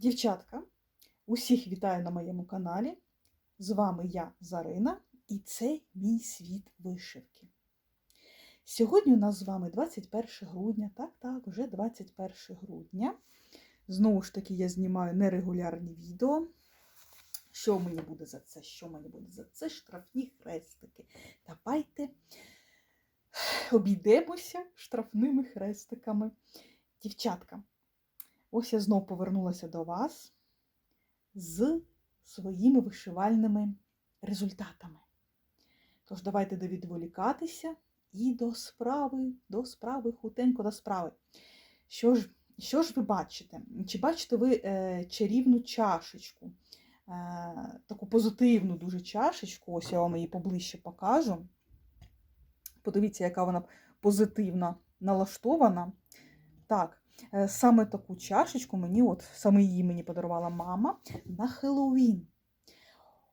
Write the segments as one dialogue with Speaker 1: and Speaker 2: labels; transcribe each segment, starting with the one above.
Speaker 1: Дівчатка, усіх вітаю на моєму каналі. З вами я, Зарина, і це мій світ вишивки. Сьогодні у нас з вами 21 грудня, так, так, вже 21 грудня. Знову ж таки, я знімаю нерегулярні відео. Що мені буде за це? Що мені буде за це? Штрафні хрестики. Давайте обійдемося штрафними хрестиками. Дівчатка, ось я знову повернулася до вас з своїми вишивальними результатами. Тож, давайте не відволікатися і до справи, до справи, хутенько до справи. Що ж, що ж ви бачите? Чи бачите ви е, чарівну чашечку? Е, таку позитивну дуже чашечку, ось я вам її поближче покажу. Подивіться, яка вона позитивно налаштована. Так, саме таку чашечку мені, от саме її мені подарувала мама на Хеллоуін.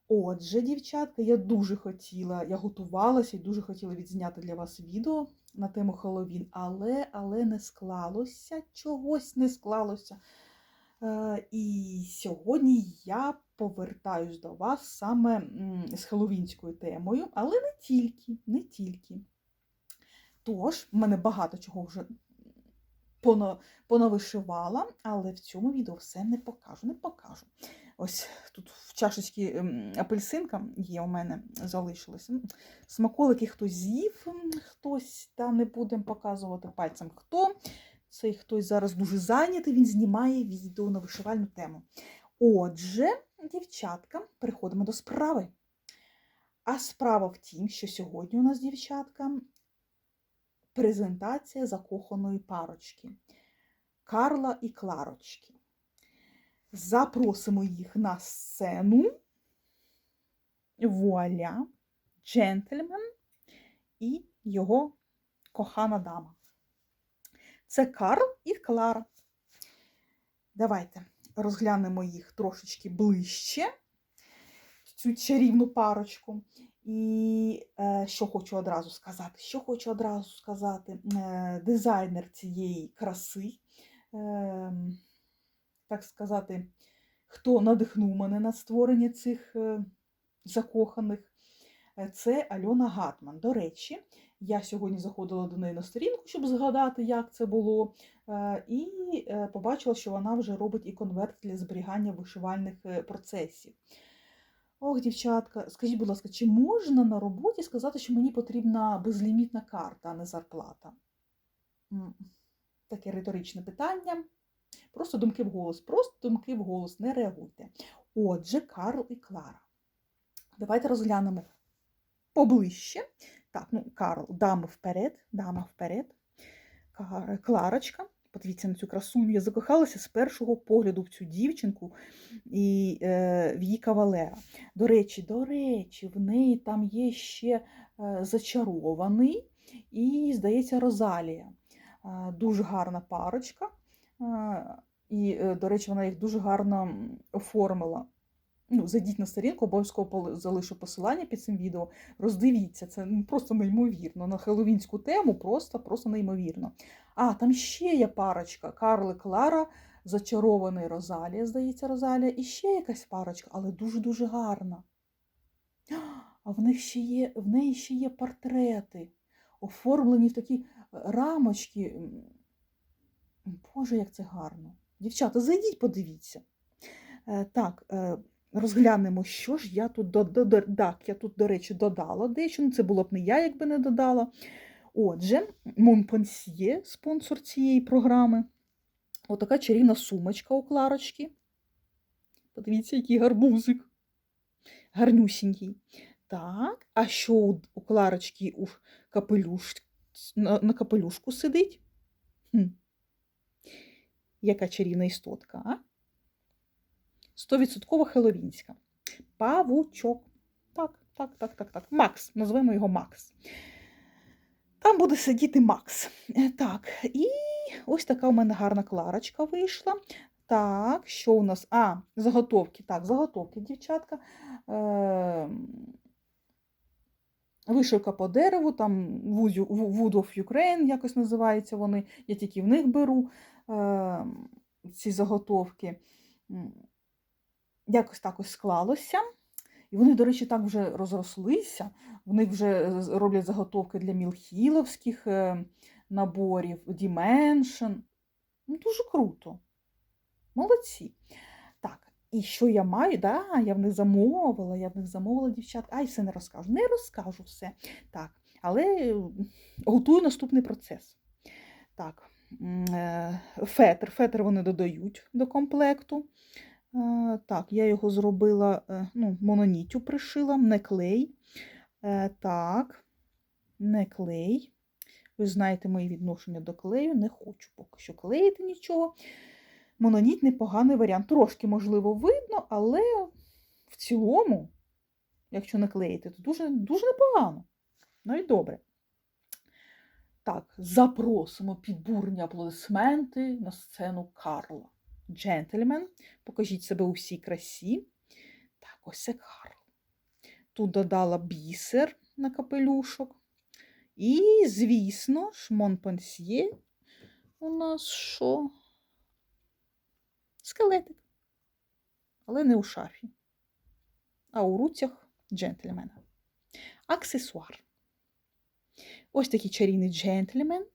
Speaker 1: Отже, дівчатка, я дуже хотіла, я готувалася і дуже хотіла відзняти для вас відео на тему Хеллоуін, але але не склалося, чогось не склалося. Е, І сьогодні я повертаюсь до вас саме з хеллоуінською темою, але не тільки, не тільки. Тож, в мене багато чого вже понавишивала, але в цьому відео все не покажу, не покажу. Ось тут в чашечці апельсинка є у мене залишилася. Смаколики хтось з'їв, хтось там не будемо показувати пальцем хто. Цей хтось зараз дуже зайнятий, він знімає відео на вишивальну тему. Отже, дівчатка, переходимо до справи. А справа в тім, що сьогодні у нас, дівчатка, презентація закоханої парочки Карла і Кларочки. Запросимо їх на сцену. Вуаля, джентльмен і його кохана дама. Це Карл і Клара. Давайте розглянемо їх трошечки ближче, цю чарівну парочку. І е, що хочу одразу сказати? Що хочу одразу сказати? Е, дизайнер цієї краси, е, так сказати, хто надихнув мене на створення цих е, закоханих, це Альона Гатман. До речі, я сьогодні заходила до неї на сторінку, щоб згадати, як це було, і побачила, що вона вже робить і конверт для зберігання вишивальних процесів. Ох, дівчатка, скажіть, будь ласка, чи можна на роботі сказати, що мені потрібна безлімітна карта, а не зарплата? Таке риторичне питання. Просто думки в голос, просто думки в голос, не реагуйте. Отже, Карл і Клара. Давайте розглянемо поближче. Так, ну, Карл, дама вперед, дама вперед. Кларочка. Подивіться на цю красуню. Я закохалася з першого погляду в цю дівчинку і е, в її кавалера. До речі, до речі, в неї там є ще е, зачарований і, здається, Розалія. Дуже гарна парочка. І, е, до речі, вона їх дуже гарно оформила. Ну, Зайдіть на сторінку, обов'язково залишу посилання під цим відео. Роздивіться, це ну, просто неймовірно. На хеллоуінську тему просто просто неймовірно. А, там ще є парочка: Карл і Клара, зачарований Розалія, здається, Розалія, і ще якась парочка, але дуже-дуже гарна. А в них ще є, в неї ще є портрети, оформлені в такі е, рамочки. Боже, як це гарно. Дівчата, зайдіть, подивіться. Е, так, е, розглянемо, що ж я тут додала. Так, я тут, до речі, додала дещо. Ну, це було б не я, якби не додала. Отже, Монпансьє, спонсор цієї програми. Отака чарівна сумочка у Кларочки. Подивіться, який гарбузик. Гарнюсінький. Так, а що у Кларочки у капелюш, на, на капелюшку сидить? Хм. Яка чарівна істотка, а? Стовідсотково хеловінська. Павучок. Так, так, так, так, так. Макс. Назвемо його Макс. Там буде сидіти Макс. Е, так, і ось така у мене гарна кларочка вийшла. Так, що у нас? А, заготовки. Так, заготовки, дівчатка. Е Вишивка по дереву, там Wood of Ukraine, якось називаються вони. Я тільки в них беру е ці заготовки. Якось так ось склалося. І вони, до речі, так вже розрослися. Вони вже роблять заготовки для мілхіловських е, наборів, Dimension. Ну, дуже круто. Молодці. Так, і що я маю? Да, я в них замовила, я в них замовила дівчат. Ай, все не розкажу. Не розкажу все. Так, але е, готую наступний процес. Так, е, фетр. Фетр вони додають до комплекту. Е, Так, я його зробила, е, ну, мононіттю пришила, не клей. Е, Так, не клей. Ви знаєте мої відношення до клею, не хочу поки що клеїти нічого. Мононіт непоганий варіант. Трошки, можливо, видно, але в цілому, якщо не клеїти, то дуже, дуже непогано. Ну і добре. Так, запросимо під бурні аплодисменти на сцену Карла. Джентльмен, покажіть себе у всій красі. Так, ось Карл. Тут додала бісер на капелюшок. І, звісно ж, Монпансьє у нас що? Скелетик. Але не у шафі, а у руцях джентльмена. Аксесуар. Ось такий чарівний джентльмен.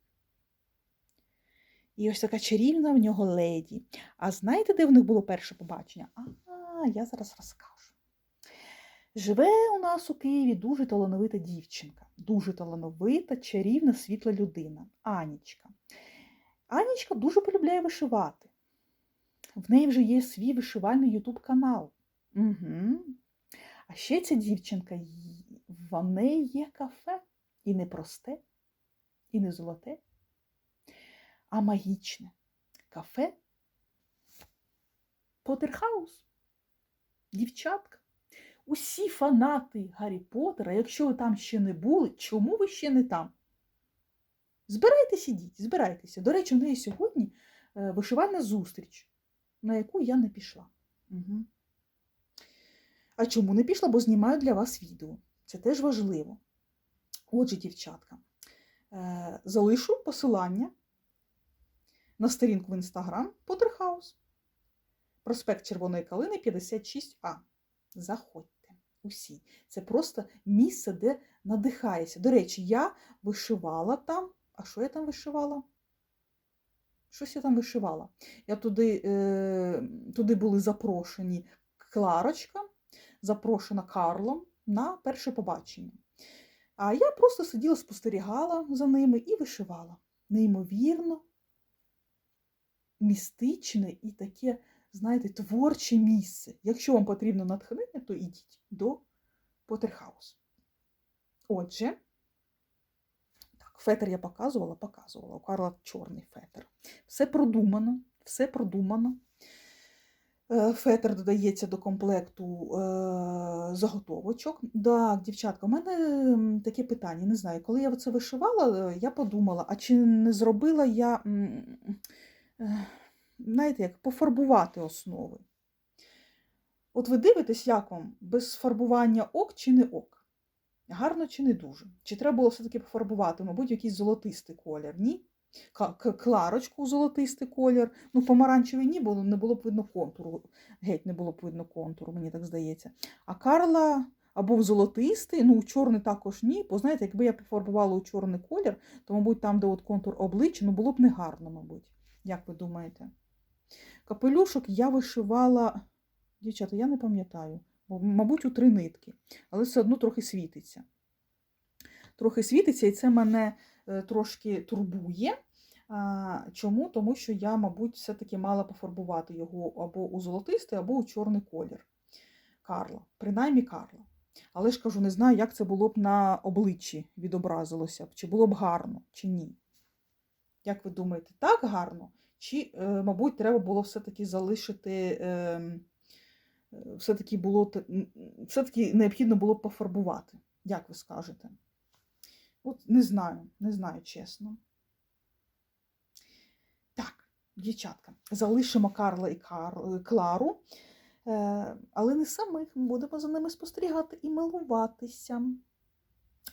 Speaker 1: І ось така чарівна в нього леді. А знаєте, де в них було перше побачення? А, я зараз розкажу. Живе у нас у Києві дуже талановита дівчинка, дуже талановита, чарівна, світла людина. Анічка. Анічка дуже полюбляє вишивати. В неї вже є свій вишивальний ютуб канал. Угу. А ще ця дівчинка, в неї є кафе. І не просте, і не золоте, а магічне кафе Поттерхаус. Дівчатка. Усі фанати Гаррі Поттера, якщо ви там ще не були, чому ви ще не там? Збирайтеся, ідіть, збирайтеся. До речі, в неї сьогодні е, вишивальна зустріч, на яку я не пішла. Угу. А чому не пішла? Бо знімаю для вас відео. Це теж важливо. Отже, дівчатка, е, залишу посилання на сторінку в інстаграм Поттерхаус. Проспект Червоної Калини 56А. Заходьте усі. Це просто місце, де надихаєшся. До речі, я вишивала там. А що я там вишивала? Щось я там вишивала. Я туди, е, туди були запрошені Кларочка, запрошена Карлом на перше побачення. А я просто сиділа, спостерігала за ними і вишивала. Неймовірно, містичне і таке, знаєте, творче місце. Якщо вам потрібно натхнення, то йдіть до Поттерхаус. Отже, так, фетр я показувала, показувала. У Карла чорний фетр. Все продумано, все продумано. Е, Фетр додається до комплекту е, заготовочок. Так, дівчатка, у мене таке питання, не знаю, коли я це вишивала, е, я подумала, а чи не зробила я, знаєте, як пофарбувати основи. От ви дивитесь, як вам без фарбування ок чи не ок? Гарно чи не дуже? Чи треба було все-таки пофарбувати, мабуть, якийсь золотистий колір? Ні? Кларочку у золотистий колір. Ну, помаранчевий ні, бо не було б видно контуру. Геть не було б видно контуру, мені так здається. А Карла або в золотистий, ну, у чорний також ні. Бо знаєте, якби я пофарбувала у чорний колір, то, мабуть, там, де от контур обличчя, ну було б негарно, мабуть. Як ви думаєте? Капелюшок я вишивала, дівчата, я не пам'ятаю, мабуть, у три нитки, але все одно трохи світиться. Трохи світиться, і це мене е, трошки турбує. Чому? Тому що я, мабуть, все-таки мала пофарбувати його або у золотистий, або у чорний колір Карла, принаймні Карла. Але ж кажу, не знаю, як це було б на обличчі відобразилося б, чи було б гарно, чи ні. Як ви думаєте, так гарно? Чи, е, мабуть, треба було все-таки залишити, ем, е, все-таки було все-таки необхідно було пофарбувати? Як ви скажете? От не знаю, не знаю, чесно. Так, дівчатка, залишимо Карла і. Клару, е, але не самих. Ми будемо за ними спостерігати і милуватися.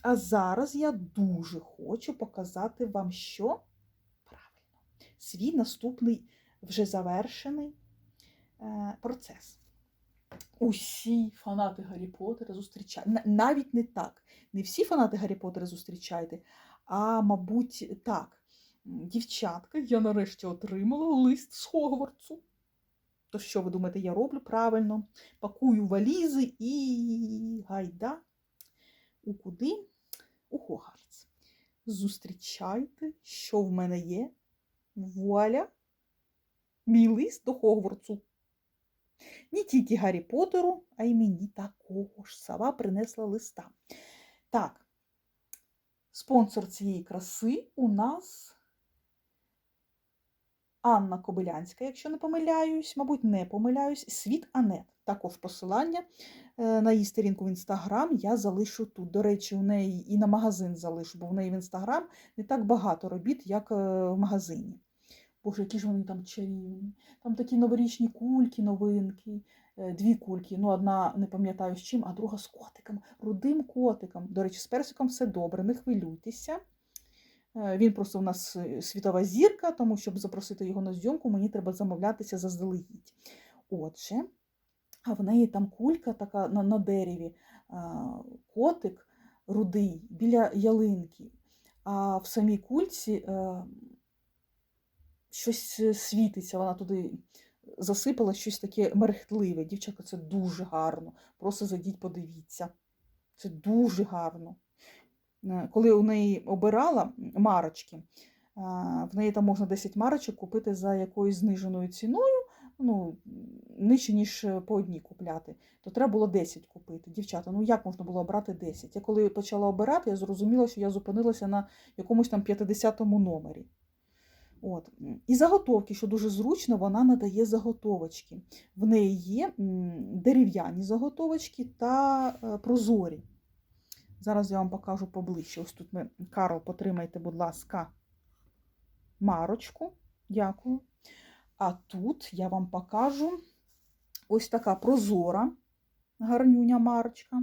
Speaker 1: А зараз я дуже хочу показати вам, що свій наступний вже завершений е, процес. Усі фанати Гаррі Поттера зустрічають. Навіть не так. Не всі фанати Гаррі Поттера зустрічаєте, а, мабуть, так. Дівчатка, я нарешті отримала лист з Хогвартсу. То що ви думаєте, я роблю правильно? Пакую валізи і гайда. У куди? У Хогвартс. Зустрічайте, що в мене є. Вуаля! Мій лист до Хогвартсу. Не тільки Гаррі Поттеру, а й мені також. Сова принесла листа. Так, спонсор цієї краси у нас Анна Кобилянська, якщо не помиляюсь, мабуть, не помиляюсь, світ Анет. Також посилання е, на її сторінку в інстаграм я залишу тут. До речі, у неї і на магазин залишу, бо в неї в інстаграм не так багато робіт, як е, в магазині. Боже, які ж вони там чарівні. Там такі новорічні кульки, новинки, е, дві кульки. Ну, одна не пам'ятаю з чим, а друга з котиком, рудим котиком. До речі, з персиком все добре, не хвилюйтеся. Е, Він просто у нас е, світова зірка, тому щоб запросити його на зйомку, мені треба замовлятися заздалегідь. Отже, а в неї там кулька така на, на дереві, котик рудий біля ялинки. А в самій кульці щось е, світиться, вона туди засипала щось таке мерехтливе. Дівчатка, це дуже гарно. Просто зайдіть, подивіться. Це дуже гарно. Е, Коли у неї обирала марочки, в неї там можна 10 марочок купити за якоюсь зниженою ціною, ну, нижче, ніж е, по одній купляти, то треба було 10 купити. Дівчата, ну як можна було обрати 10? Я коли почала обирати, я зрозуміла, що я зупинилася на якомусь там 50-му номері. От. І заготовки, що дуже зручно, вона надає заготовочки. В неї є дерев'яні заготовочки та е, прозорі. Зараз я вам покажу поближче. Ось тут ми, Карл, потримайте, будь ласка, марочку. Дякую. А тут я вам покажу ось така прозора гарнюня марочка.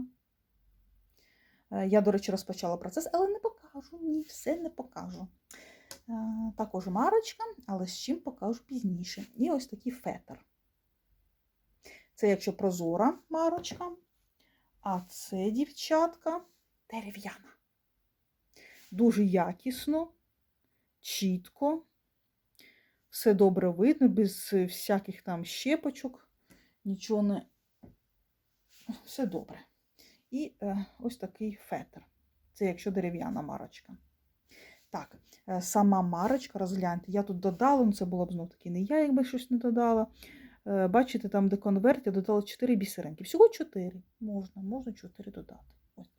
Speaker 1: Е, Я, до речі, розпочала процес, але не покажу. Ні, все не покажу. Е, Також марочка, але з чим покажу пізніше. І ось такий фетр. Це якщо прозора марочка, а це, дівчатка, дерев'яна. Дуже якісно, чітко, все добре видно, без всяких там щепочок, нічого не. Все добре. І е, ось такий фетр. Це якщо дерев'яна марочка. Так, е, сама марочка, розгляньте, я тут додала, ну це було б знов таки не я, якби щось не додала. Е, Бачите, там, де конверт, я додала 4 бісеринки. Всього 4. Можна, можна 4 додати. Ось.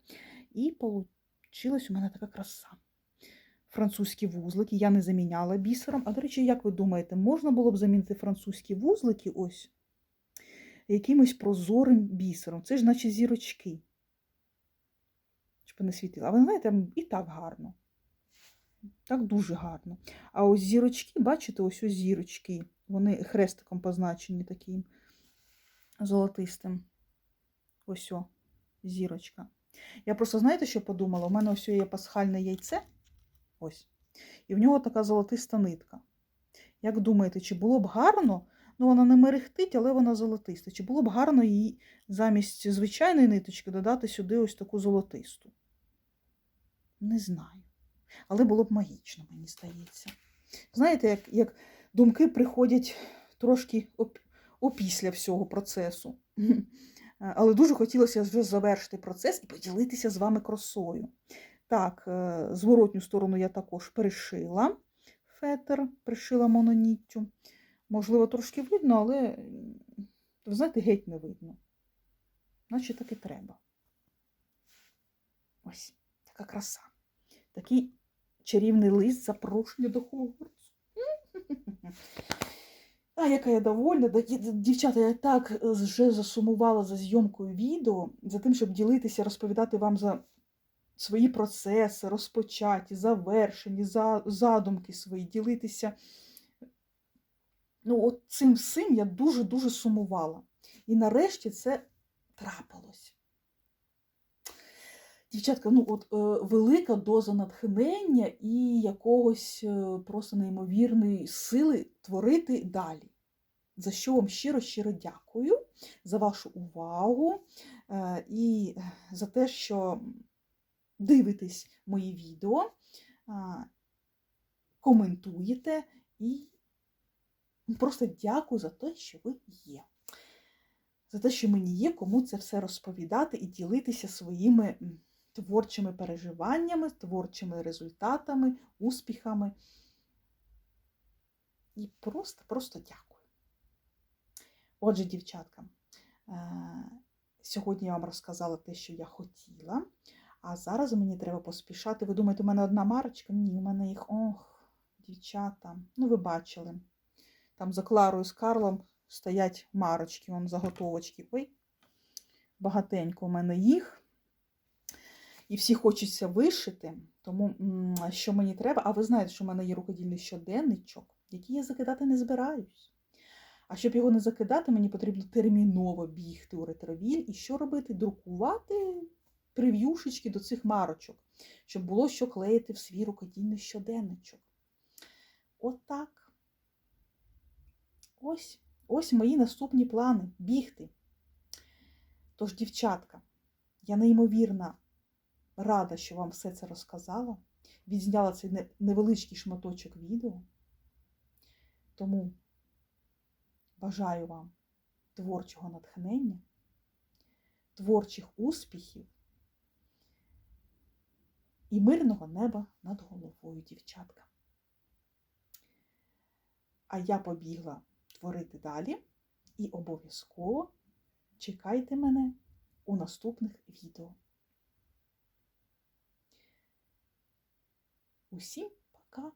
Speaker 1: І вийшла у мене така краса. Французькі вузлики я не заміняла бісером. А до речі, як ви думаєте, можна було б замінити французькі вузлики ось якимось прозорим бісером? Це ж наче зірочки. Щоб не світило. А ви знаєте, і так гарно. Так дуже гарно. А ось зірочки, бачите, ось ось зірочки. Вони хрестиком позначені таким золотистим. Ось о, зірочка. Я просто, знаєте, що подумала? У мене ось є пасхальне яйце. Ось. І в нього така золотиста нитка. Як думаєте, чи було б гарно? Ну, вона не мерехтить, але вона золотиста. Чи було б гарно її замість звичайної ниточки додати сюди ось таку золотисту? Не знаю. Але було б магічно, мені здається. Знаєте, як, як думки приходять трошки оп, опісля всього процесу. Але дуже хотілося вже завершити процес і поділитися з вами красою. Так, е, зворотню сторону я також пришила фетр, пришила мононіттю. Можливо, трошки видно, але, ви знаєте, геть не видно. Наче так і треба. Ось, така краса. Такий чарівний лист запрошення до Хогвартсу. А, яка я довольна. Дівчата, я так е, вже засумувала за зйомкою відео, за тим, щоб ділитися, розповідати вам за свої процеси, розпочаті, завершені, за, задумки свої, ділитися. Ну, от цим всім я дуже-дуже сумувала. І нарешті це трапилось. Дівчатка, ну от е, велика доза натхнення і якогось е, просто неймовірної сили творити далі. за що вам щиро-щиро дякую за вашу увагу е, і за те, що дивитесь мої відео, а, коментуєте і просто дякую за те, що ви є. За те, що мені є кому це все розповідати і ділитися своїми творчими переживаннями, творчими результатами, успіхами. І просто, просто дякую. Отже, дівчатка, е, сьогодні я вам розказала те, що я хотіла, а зараз мені треба поспішати. Ви думаєте, у мене одна марочка? Ні, у мене їх, ох, дівчата. Ну, ви бачили. Там за Кларою з Карлом стоять марочки, вон заготовочки. Ой, багатенько у мене їх. І всі хочеться вишити. Тому що мені треба? А ви знаєте, що в мене є рукодільний щоденничок, який я закидати не збираюсь. А щоб його не закидати, мені потрібно терміново бігти у ретровіль і що робити? Друкувати прев'юшечки до цих марочок, щоб було що клеїти в свій рукодільний щоденничок. Отак. Ось, ось мої наступні плани бігти. Тож, дівчатка, я неймовірно рада, що вам все це розказала. Відзняла цей невеличкий шматочок відео. Тому бажаю вам творчого натхнення, творчих успіхів і мирного неба над головою, дівчатка. А я побігла творити далі і обов'язково чекайте мене у наступних відео. Усім пока!